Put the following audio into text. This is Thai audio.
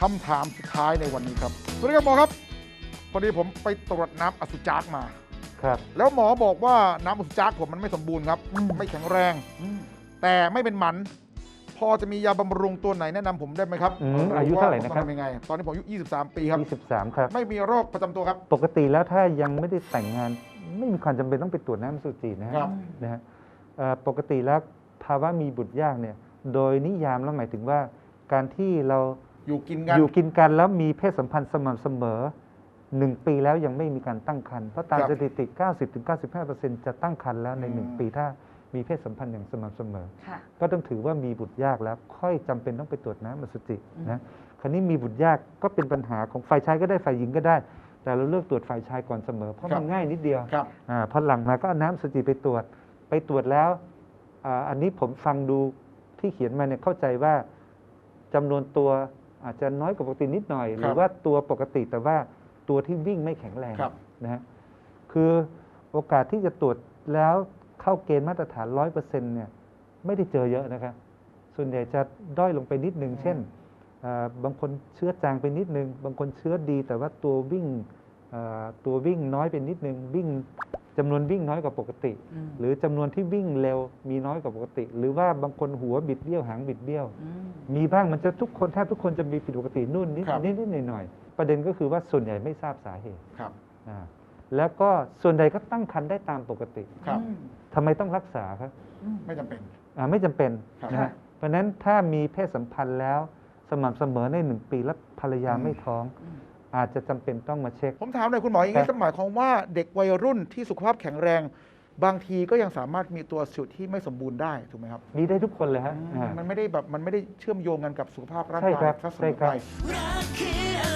คำถามสุดท้ายในวันนี้ครับ สวัสดีครับหมอครับพอดีผมไปตรวจน้ำอสุจิมา ครับ แล้วหมอบอกว่าน้ำอสุจิผมมันไม่สมบูรณ์ครับ ไม่แข็งแรง แต่ไม่เป็นหมัน พอจะมียาบำรุงตัวไหนแนะนำผมได้ไหมครับอืมอายุเท่าไหร่นะครับผมต้องทำยังไง ตอนนี้ผมอายุ 23 ปีครับ 23 ครับ ไม่มีโรคประจำตัวครับ ปกติแล้วถ้ายังไม่ได้แต่งงาน ไม่มีความจำเป็นต้องไปตรวจน้ำอสุจินะฮะครับ นะฮะเอ่อปกติแล้วภาวะมีบุตรยากเนี่ย โดยนิยามแล้วหมายถึงว่า การที่เรา อยู่กินกัน อยู่กินกันแล้วมีเพศสัมพันธ์สม่ำเสมอหนึ่งปีแล้วยังไม่มีการตั้งครรภ์เพราะตามครับสถิติ 90-95%จะตั้งครรภ์แล้วในหนึ่งอืมปีถ้ามีเพศสัมพันธ์อย่างสม่ำเสมอค่ะก็ต้องถือว่ามีบุตรยากแล้ว ค่อยจำเป็นต้องไปตรวจน้ำอสุจิอืมนะคราวนี้มีบุตรยากก็เป็นปัญหาของฝ่ายชายก็ได้ฝ่ายหญิงก็ได้ แต่เราเลือกตรวจฝ่ายชายก่อนเสมอ เพราะครัมับนง่ายนิดเดียวครับอาพอหลังมาก็เอาน้ำอสุจิไปตรวจ ไปตรวจแล้วอาอันนี้ผมฟังดูที่เขียนมาเนี่ยเข้าใจว่าจำนวนตัว อาจจะน้อยกว่าปกตินิดหน่อย หรือว่าตัวปกติแต่ว่าตัวที่วิ่งไม่แข็งแรงครับนะฮะคือโอกาสที่จะตรวจแล้วเข้าเกณฑ์มาตรฐานร้อยเปอร์เซ็นต์เนี่ยไม่ได้เจอเยอะนะครับ ส่วนใหญ่จะด้อยลงไปนิดนึงอืมเช่นอ่าบางคนเชื้อจางไปนิดนึง บางคนเชื้อดี แต่ว่าตัววิ่งอ่าตัววิ่งน้อยไปนิดนึงวิ่งจำนวนวิ่งน้อยกว่าปกติอืมหรือจำนวนที่วิ่งเร็วมีน้อยกว่าปกติ หรือว่าบางคนหัวบิดเบี้ยวหางบิดเบี้ยวอื มมีบ้างมันจะทุกคนแทบทุกคนจะมีผิดปกตินู่นนิดครับ นิดนิดหน่อยหน่อยๆประเด็นก็คือว่าส่วนใหญ่ไม่ทราบสาเหตุครับ อ่าแล้วก็ส่วนใหญ่ก็ตั้งครรภ์ได้ตามปกติครับ อืมทำไมต้องรักษาครับอืม ไม่จำเป็น อ่าไม่จำเป็นครับนะฮะเพราะฉะนั้นถ้ามีเพศสัมพันธ์แล้วสม่ำเสมอในหนึ่งปีแล้วภรรยาอืม ไม่ท้อง อืม อาจจะจำเป็นต้องมาเช็ค ผมถามหน่อยคุณหมออย่างนี้ครับหมายความว่าเด็กวัยรุ่นที่สุขภาพแข็งแรง บางทีก็ยังสามารถมีตัวสิวที่ไม่สมบูรณ์ได้ถูกไหมครับ มีได้ทุกคนเลยฮะอืมอ่า มันไม่ได้แบบมันไม่ได้เชื่อมโยงกันกับสุขภาพร่างใช่กายครับซะเสมใช่อครัไปบรักคืออะไร